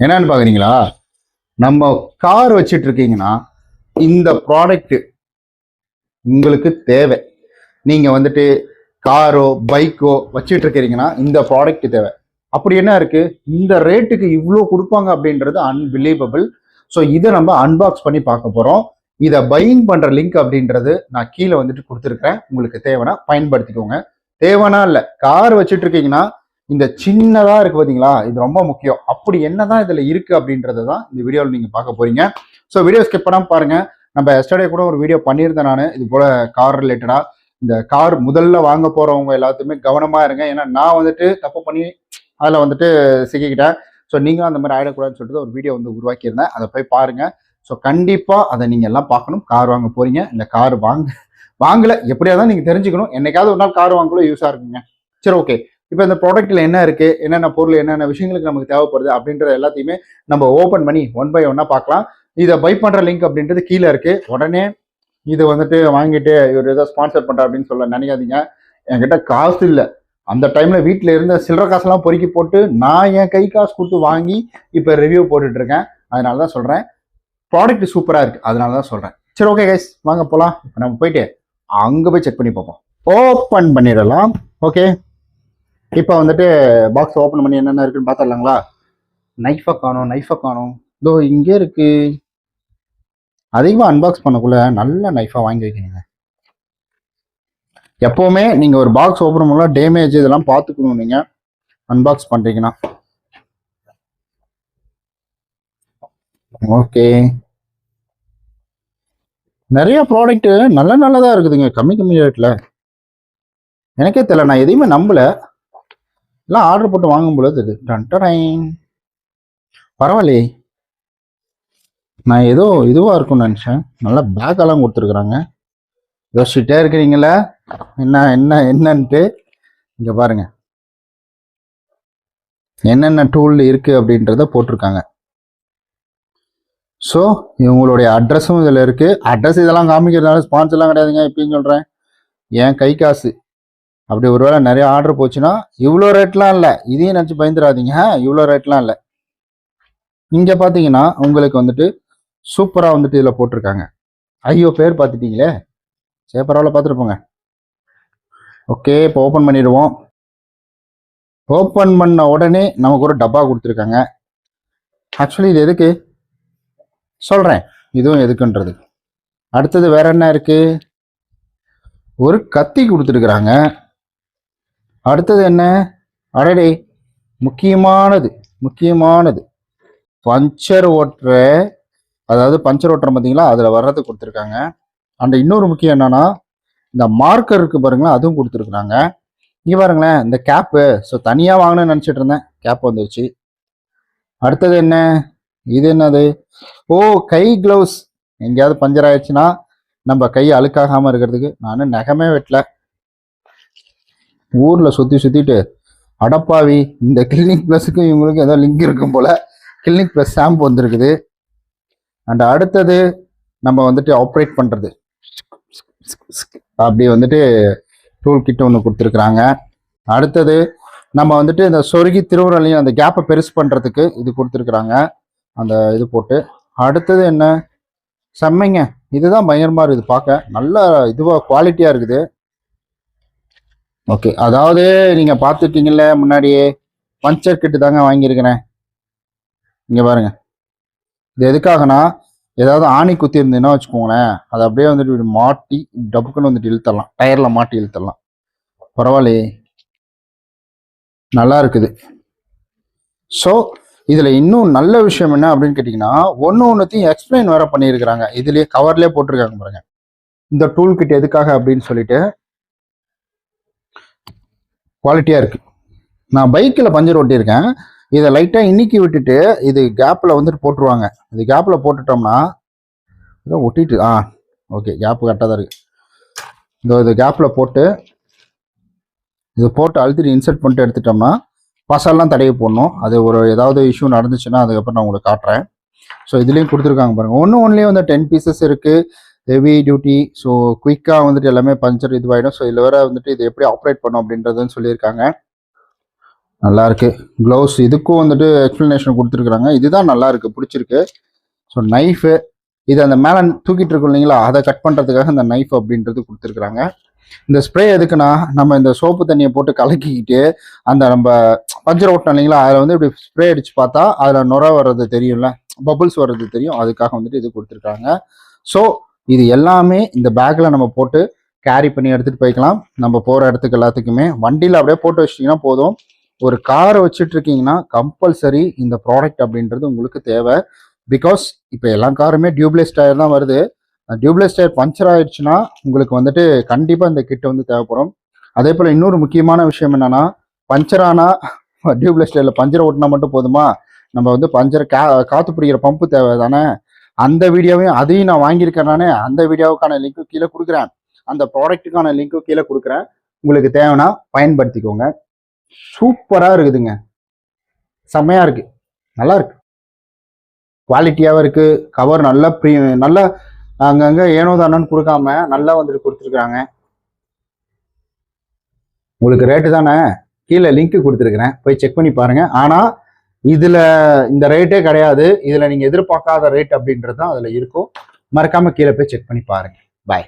என்னன்னு பார்க்குறீங்களா நம்ம கார் வச்சுட்டு இருக்கீங்கன்னா இந்த ப்ராடக்ட் உங்களுக்கு தேவை. நீங்க வந்துட்டு காரோ பைக்கோ வச்சுட்டு இருக்கிறீங்கன்னா இந்த ப்ராடக்ட் தேவை. அப்படி என்ன இருக்கு? இந்த ரேட்டுக்கு இவ்வளோ கொடுப்பாங்க அப்படின்றது அன்பிலீவபிள் ஸோ இதை நம்ம அன்பாக்ஸ் பண்ணி பார்க்க போறோம். இதை பையிங் பண்ற லிங்க் அப்படின்றது நான் கீழே வந்துட்டு கொடுத்துருக்கேன் உங்களுக்கு தேவைன்னா பயன்படுத்திக்கோங்க. தேவைன்னா இல்லை. கார் வச்சுட்டு இருக்கீங்கன்னா இந்த சின்னதாக இருக்கு பார்த்தீங்களா இது ரொம்ப முக்கியம். அப்படி என்ன தான் இதில் இருக்குது அப்படின்றது தான் இந்த வீடியோவில் நீங்கள் பார்க்க போகிறீங்க ஸோ வீடியோ ஸ்கிப் பண்ணாமல் பாருங்கள் நம்ம எஸ்டர்டே கூட ஒரு வீடியோ பண்ணியிருந்தேன் நான். இது போல் கார் ரிலேட்டடாக இந்த கார் முதல்ல வாங்க போகிறவங்க எல்லாத்துமே கவனமாக இருங்க. ஏன்னா நான் வந்துட்டு தப்பு பண்ணி அதில் வந்துட்டு சிக்கிக்கிட்டேன். ஸோ நீங்களும் அந்த மாதிரி ஆகிடக்கூடாதுன்னு சொல்லிட்டு ஒரு வீடியோ வந்து உருவாக்கியிருந்தேன். அதை போய் பாருங்கள் ஸோ கண்டிப்பாக அதை நீங்கள் எல்லாம் பார்க்கணும். கார் வாங்க போகிறீங்க இந்த கார் வாங்க வாங்கலை. எப்படியா தான் நீங்கள் தெரிஞ்சுக்கணும். என்னைக்காவது ஒரு நாள் கார் வாங்கக்குள்ள யூஸாக இருக்குங்க. சரி ஓகே இப்போ இந்த ப்ராடக்ட்ல என்ன இருக்கு? என்னென்ன பொருள் என்னென்ன விஷயங்களுக்கு நமக்கு தேவைப்படுது அப்படின்ற எல்லாத்தையுமே நம்ம ஓப்பன் பண்ணி ஒன் பை ஒன்னா பார்க்கலாம். இதை பை பண்ற லிங்க் அப்படின்றது கீழே இருக்கு. உடனே இது வந்துட்டு வாங்கிட்டு இவர் ஏதோ ஸ்பான்சர் பண்ற அப்படின்னு சொல்ல நினைக்காதீங்க. என்கிட்ட காசு இல்லை. அந்த டைம்ல வீட்டில் இருந்த சில்லற காசெல்லாம் பொறுக்கி போட்டு நான் என் கை காசு கொடுத்து வாங்கி இப்போ ரிவ்யூ போட்டுட்டு இருக்கேன். அதனால தான் சொல்றேன். ப்ராடக்ட் சூப்பராக இருக்கு. அதனால தான் சொல்றேன். சரி ஓகே கைஸ் வாங்க போகலாம் இப்போ நம்ம போயிட்டு அங்கே போய் செக் பண்ணி பார்ப்போம். ஓப்பன் பண்ணிடலாம். ஓகே இப்போ வந்துட்டு பாக்ஸ் ஓப்பன் பண்ணி என்னென்ன இருக்குன்னு பார்த்துடலாங்களா நைஃபை காணும் நைஃபை காணும். இதோ இங்கே இருக்கு. அதிகமாக அன்பாக்ஸ் பண்ணக்குள்ள நல்ல நைஃபாக வாங்கி வைக்கணுங்க எப்போவுமே நீங்கள் ஒரு பாக்ஸ் ஓப்பன் பண்ணலாம் டேமேஜ் இதெல்லாம் பார்த்துக்கணும் நீங்கள் அன்பாக்ஸ் பண்ணுறீங்கன்னா ஓகே நிறைய ப்ராடக்ட்டு நல்ல நல்லதாக இருக்குதுங்க. கம்மி கம்மி ரேட்டில் எனக்கே தெரியல நான் எதையுமே நம்பலை. எல்லாம் ஆர்டர் போட்டு வாங்கும் பொழுது இது டன் பரவாயில்லையே. நான் ஏதோ இதுவாக இருக்கும்னு நினச்சேன். நல்லா பேக்கெல்லாம் கொடுத்துருக்குறாங்க. யோசிச்சுட்டே இருக்கிறீங்களா? என்ன என்ன என்னன்ட்டு? இங்கே பாருங்க. என்னென்ன டூல் இருக்குது அப்படின்றத போட்டிருக்காங்க. ஸோ இவங்களுடைய அட்ரஸும் இதில் இருக்குது அட்ரஸ் இதெல்லாம் காமிக்கிறதுனால ஸ்பான்சர்லாம் கிடையாதுங்க எப்பயும் சொல்கிறேன் என் கை காசு அப்படி ஒருவேளை நிறைய ஆர்டர் போச்சுன்னா இவ்வளோ ரேட்லாம் இல்லை. இதையும் நினச்சி பயந்துடாதீங்க. இவ்வளோ ரேட்லாம் இல்லை. இங்கே பார்த்தீங்கன்னா உங்களுக்கு வந்துட்டு சூப்பராக வந்துட்டு இதில் போட்டிருக்காங்க. ஐயோ பேர் பார்த்துட்டீங்களே. சரி பரவாயில்ல பார்த்துட்டு போங்க. ஓகே இப்போ ஓப்பன் பண்ணிடுவோம். ஓப்பன் பண்ண உடனே நமக்கு ஒரு டப்பா கொடுத்துருக்காங்க. ஆக்சுவலி இது எதுக்கு? சொல்கிறேன் இதுவும் எதுக்குன்றது. அடுத்தது வேற என்ன இருக்குது ஒரு கத்தி கொடுத்துருக்குறாங்க. அடுத்தது என்ன? அடடே முக்கியமானது முக்கியமானது. பஞ்சர் ஓட்டுற அதாவது பஞ்சர் ஓட்டுறோம் பார்த்தீங்களா? அதில் வர்றது கொடுத்துருக்காங்க. அண்ட் இன்னொரு முக்கியம் என்னன்னா இந்த மார்க்கர் இருக்கு பாருங்களேன் அதுவும் கொடுத்துருக்குறாங்க. இங்கே பாருங்களேன் இந்த கேப்பு ஸோ தனியாக வாங்கணும்னு நினச்சிட்டு இருந்தேன். கேப் வந்துருச்சு. அடுத்தது என்ன? இது என்னது? ஓ கை க்ளவுஸ் எங்கேயாவது பஞ்சர் ஆயிடுச்சுன்னா நம்ம கை அழுக்காகாமல் இருக்கிறதுக்கு நான் நகமே வெட்டலை. ஊரில் சுற்றி சுற்றிட்டு அடப்பாவி இந்த கிளினிக் ப்ளஸுக்கும் இவங்களுக்கும் ஏதோ லிங்க் இருக்கும் போல். கிளினிக் ப்ளஸ் ஷாம்பு வந்திருக்குது. அண்ட் அடுத்தது நம்ம வந்துட்டு ஆப்ரேட் பண்ணுறது அப்படி வந்துட்டு டூல் கிட் ஒன்று கொடுத்துருக்குறாங்க. அடுத்தது நம்ம வந்துட்டு இந்த சொருகி திருவுரலையும் அந்த கேப்பை பெருசு பண்ணுறதுக்கு இது கொடுத்துருக்குறாங்க. அந்த இது போட்டு. அடுத்தது என்ன? செம்மைங்க. இதுதான் பயங்கரமாக இருக்குது. பார்க்க. நல்ல இதுவாக குவாலிட்டியாக இருக்குது. ஓகே அதாவது நீங்கள் பார்த்துட்டீங்கல்ல முன்னாடியே பஞ்சர் கிட்டு தாங்க வாங்கியிருக்கிறேன். இங்கே பாருங்க. இது எதுக்காகனா ஏதாவது ஆணி குத்தி இருந்ததுன்னா வச்சுக்கோங்களேன் அதை அப்படியே வந்துட்டு இப்படி மாட்டி டப்புக்குன்னு வந்துட்டு இழுத்தரலாம் டயர்ல மாட்டி இழுத்தரலாம் பரவாயில்லையே. நல்லா இருக்குது. ஸோ இதுல இன்னும் நல்ல விஷயம் என்ன அப்படின்னு கேட்டிங்கன்னா ஒன்று ஒன்றுத்தையும் எக்ஸ்பிளைன் வேற பண்ணியிருக்கிறாங்க. இதுலயே கவர்லயே போட்டிருக்காங்க பாருங்க. இந்த டூல் கிட் எதுக்காக அப்படின்னு சொல்லிட்டு குவாலிட்டியாக இருக்குது நான் பைக்கில் பஞ்சர் ஓட்டியிருக்கேன் இதை லைட்டாக இன்னிக்கி விட்டுட்டு இது கேப்பில் வந்துட்டு போட்டுருவாங்க. இது கேப்பில் போட்டுட்டோம்னா இதோ ஒட்டிட்டு ஆ ஓகே கேப்பு கரெக்டாக தான் இருக்குது இதோ இது கேப்பில் போட்டு இது போட்டு அழுத்திட்டு இன்சர்ட் பண்ணிட்டு எடுத்துட்டோம்னா பசல்லாம் தடைய போடணும். அது ஒரு ஏதாவது இஷ்யூ நடந்துச்சுன்னா அதுக்கப்புறம் நான் உங்களுக்கு காட்டுறேன். ஸோ இதுலேயும் கொடுத்துருக்காங்க பாருங்கள் ஒன்று ஒன்றுலேயும் வந்து டென் பீசஸ் இருக்குது ஹெவி டியூட்டி ஸோ குயிக்காக வந்துட்டு எல்லாமே பஞ்சர் இதுவாகிடும் ஸோ இதில் வேற வந்துட்டு இது எப்படி ஆப்ரேட் பண்ணும் அப்படின்றதுன்னு சொல்லியிருக்காங்க. நல்லா இருக்கு. க்ளவுஸ் இதுக்கும் வந்துட்டு எக்ஸ்பிளனேஷன் கொடுத்துருக்குறாங்க. இதுதான் நல்லா இருக்கு பிடிச்சிருக்கு. ஸோ நைஃபு இது அந்த மேலே தூக்கிட்டு இருக்கோம் இல்லைங்களா? அதை கட் பண்ணுறதுக்காக அந்த நைஃப் அப்படின்றது கொடுத்துருக்குறாங்க. இந்த ஸ்ப்ரே எதுக்குன்னா நம்ம இந்த சோப்பு தண்ணியை போட்டு கலக்கிக்கிட்டு அந்த நம்ம பஞ்சர் ஓட்டணும் இல்லைங்களா? அதில் வந்து இப்படி ஸ்ப்ரே அடிச்சு பார்த்தா அதில் நுர வர்றது தெரியும்ல? பபுள்ஸ் வர்றது தெரியும். அதுக்காக வந்துட்டு இது கொடுத்துருக்காங்க ஸோ இது எல்லாமே இந்த பேக்கில் நம்ம போட்டு கேரி பண்ணி எடுத்துகிட்டு போய்க்கலாம். நம்ம போகிற இடத்துக்கு எல்லாத்துக்குமே. வண்டியில் அப்படியே போட்டு வச்சிட்டிங்கன்னா போதும். ஒரு காரை வச்சுட்டு இருக்கீங்கன்னா கம்பல்சரி இந்த ப்ராடக்ட் அப்படின்றது உங்களுக்கு தேவை. பிகாஸ் இப்போ எல்லா காருமே டியூப்லெஸ் டயர் தான் வருது. டியூப்லெஸ் டயர் பஞ்சர் ஆயிடுச்சுன்னா உங்களுக்கு வந்துட்டு கண்டிப்பாக இந்த கிட் வந்து தேவைப்படும். அதே போல் இன்னொரு முக்கியமான விஷயம் என்னன்னா பஞ்சர் ஆனால் டியூப்லெஸ் டயரில் பஞ்சர் ஓட்டினா மட்டும் போதுமா? நம்ம வந்து பஞ்சர் கா காற்று பிடிக்கிற பம்பு தேவை தானே அந்த வீடியோவையும் அதையும் நான் வாங்கியிருக்கேன் நானே. அந்த வீடியோவுக்கான லிங்க்கும் கீழே கொடுக்குறேன். அந்த ப்ராடக்ட்டுக்கான லிங்க்கும் கீழே கொடுக்குறேன். உங்களுக்கு தேவைன்னா பயன்படுத்திக்கோங்க. சூப்பராக இருக்குதுங்க. செம்மையாக இருக்குது நல்லா இருக்கு. குவாலிட்டியாகவும் இருக்குது கவர் நல்லா ப்ரீ நல்லா அங்கங்கே ஏனோ தானோன்னு கொடுக்காம நல்லா வந்துட்டு கொடுத்துருக்குறாங்க. உங்களுக்கு ரேட்டு தானே? கீழே லிங்க் கொடுத்துருக்குறேன். போய் செக் பண்ணி பாருங்கள் ஆனால் இதுல இந்த ரேட்டே கிடையாது. இதுல நீங்க எதிர்பார்க்காத ரேட் அப்படின்றது தான் அதுல இருக்கும். மறக்காம கீழே போய் செக் பண்ணி பாருங்க. பாய்